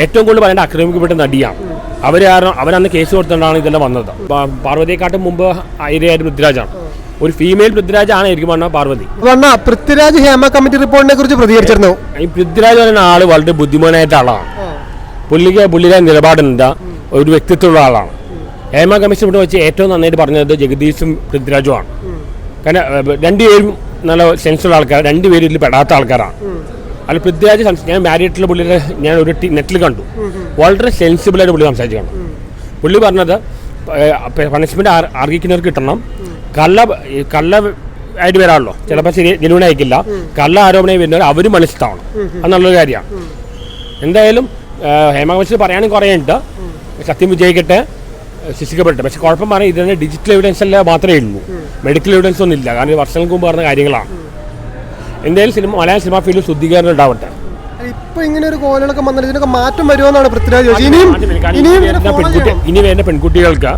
ഏറ്റവും കൂടുതൽ പറയേണ്ട ആക്രമിക്കപ്പെട്ട നടിയാണ് അവർ കാരണം അവരന്ന് കേസ് കൊടുത്തുകൊണ്ടാണ് ഇതെല്ലാം വന്നത്. പാർവതിയെക്കാട്ടും മുമ്പ് ഇരയായിട്ട് പൃഥ്വിരാജാണ്. ഒരു ഫീമെയിൽ പൃഥ്വിരാജാണ് എനിക്ക് പറഞ്ഞ പാർവതി. പൃഥ്വിരാജ് ഹേമ കമ്മിറ്റി റിപ്പോർട്ടിനെ കുറിച്ച് പ്രതികരിച്ചിരുന്നു. ഈ പൃഥ്വിരാജ് പറയുന്ന ആൾ വളരെ ബുദ്ധിമാനായിട്ട് ആളാണ്. പുള്ളിക്ക് പുള്ളിയുടെ നിലപാടുണ്ട്. ഒരു വ്യക്തിത്വമുള്ള ആളാണ്. ഹേമ കമ്മീഷൻ ഇവിടെ വെച്ച് ഏറ്റവും നന്നായിട്ട് പറഞ്ഞത് ജഗദീഷും പൃഥ്വിരാജുമാണ് കാരണം രണ്ടുപേരും നല്ല സെൻസുള്ള ആൾക്കാർ രണ്ടുപേരും ഇതിൽ പെടാത്ത ആൾക്കാരാണ് അല്ല പൃഥ്വിരാജ് ഞാൻ മാരിയിട്ടുള്ള പുള്ളിയുടെ ഞാൻ ഒരു നെറ്റിൽ കണ്ടു. വളരെ സെൻസിബിളായിട്ട് പുള്ളി സംസാരിച്ചു കണ്ടു പുള്ളി പറഞ്ഞത് പണിഷ്മെന്റ് അർഹിക്കുന്നവർക്ക് കിട്ടണം. കള്ള കള്ള ആയിട്ട് വരാമല്ലോ ചിലപ്പോൾ ശരി ജനുവിനെ അയക്കില്ല കള്ള ആരോപണം വരുന്നവർ അവരും മനസ്സിലാവണം അത് നല്ലൊരു കാര്യമാണ്. എന്തായാലും ഹേമ പറയാനും കുറേ ഉണ്ട് സത്യം വിജയിക്കട്ടെ ശിക്ഷിക്കപ്പെടട്ടെ. പക്ഷെ കുഴപ്പം പറഞ്ഞാൽ ഇതിന് ഡിജിറ്റൽ എവിഡൻസ് അല്ല മാത്രമേ ഉള്ളൂ. മെഡിക്കൽ എവിഡൻസ് ഒന്നും ഇല്ല കാരണം വർഷങ്ങൾക്ക് മുമ്പ് പറഞ്ഞ കാര്യങ്ങളാണ്. എന്തായാലും സിനിമ മലയാള സിനിമാ ഫീൽഡിൽ ശുദ്ധീകരണം ഉണ്ടാവട്ടെ. ഇപ്പൊ ഇങ്ങനെ ഒരു കോലുകളൊക്കെ വന്നിട്ട് ഇതിനൊക്കെ മാറ്റം വരുമെന്നാണ് പൃഥ്വിരാജ് ചോദിച്ചത്. ഇനിയും കാരണം ഇനിയും ഇനി വരുന്ന follow പെൺകുട്ടി ചെയ്യണം. ഇനി വരുന്ന പെൺകുട്ടികൾക്ക്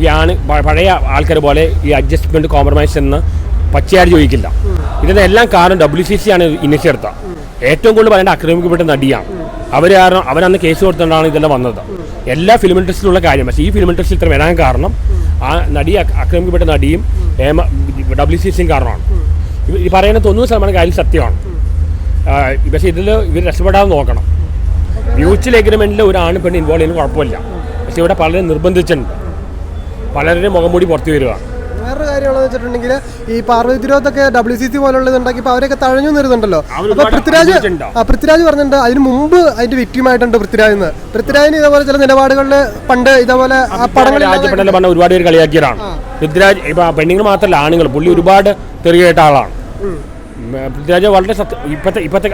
ഈ ആണ് പ- പഴയ ആൾക്കാർ പോലെ ഈ അഡ്ജസ്റ്റ്മെന്റ് കോംപ്രമൈസ് എന്ന് പച്ചയായിട്ട് ചോദിക്കില്ല. ഇതിന്റെ എല്ലാം കാരണം ഡബ്ല്യു സി സി ആണ് ഇനിച്ചെടുത്ത ഏറ്റവും കൂടുതൽ പറയേണ്ട ആക്രമിക്കപ്പെട്ട നടിയാണ്. അവർ കാരണം അവരന്ന് കേസ് കൊടുത്തുകൊണ്ടാണ് ഇതെല്ലാം വന്നത്. എല്ലാ ഫിലിം ഇൻഡസ്ട്രിയിലുള്ള കാര്യം. പക്ഷേ ഈ ഫിലിം ഇൻഡസ്ട്രി ഇത്ര വരാൻ കാരണം ആ നടി ആക്ര- ആക്രമിക്കപ്പെട്ട നടിയും ഡബ്ല്യു സി സിയും കാരണമാണ്. ഈ പറയുന്ന തൊണ്ണൂറ് ശതമാനം കാര്യം സത്യമാണ്. പക്ഷെ ഇതിൽ ഇവർ രക്ഷപ്പെടാതെ നോക്കണം. മ്യൂച്വൽ എഗ്രിമെന്റിൽ ഒരു ആണ് പെണ്ണ് ഇൻവോൾവ് ചെയ്യുന്നത് കുഴപ്പമില്ല. പക്ഷെ ഇവിടെ പലരും നിർബന്ധിച്ചിട്ടുണ്ട്. പലരുടെയും മുഖം മൂടി പുറത്തു വരിക വേറൊരു കാര്യമുള്ളത് വെച്ചിട്ടുണ്ടെങ്കിൽ ഈ പാർവതി തിരുവത്തൊക്കെ ഡബ്ല്യു സി സി പോലുള്ളത് ഉണ്ടാക്കിയപ്പോൾ അവരൊക്കെ തഴഞ്ഞു നിരുന്നുണ്ടല്ലോ അവർ അപ്പൊ പൃഥ്വിരാജ് പൃഥ്വിരാജ് പറഞ്ഞിട്ടുണ്ട് അതിന് മുമ്പ് അതിന്റെ വിക്ടിമായിട്ടുണ്ട് പൃഥ്വിരാജ് എന്ന് പൃഥ്വിരാജിന് ഇതേപോലെ ചില നിലപാടുകളിൽ പണ്ട് ഇതേപോലെ ആ പടങ്ങളിൽ ഒരുപാട് പേര് കളിയാക്കിയതാണ്. പൃഥ്വിരാജ് ഇപ്പൊ പെണ്ണുങ്ങൾ മാത്രമല്ല ആണുങ്ങൾ. പുള്ളി ഒരുപാട് തെറിയേറ്റ ആളാണ്. പൃഥ്വിരാജ് വളരെ സത്യ ഇപ്പത്തെ ഇപ്പത്തെ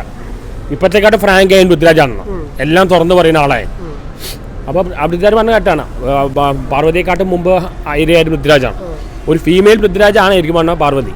ഇപ്പത്തെക്കാട്ട് ഫ്രാങ്ക് ആയ പൃഥ്വിരാജാണ് എല്ലാം തുറന്നു പറയുന്ന ആളായി. അപ്പോൾ പൃഥ്വിരാജ് പറഞ്ഞ കേട്ടാണ് പാർവതിയെക്കാട്ടും മുമ്പ് ഐരിയായിരുന്നു പൃഥ്വിരാജാണ്. ഒരു ഫീമെയിൽ പൃഥ്വിരാജാണ് ആയിരിക്കും പറഞ്ഞ പാർവതി.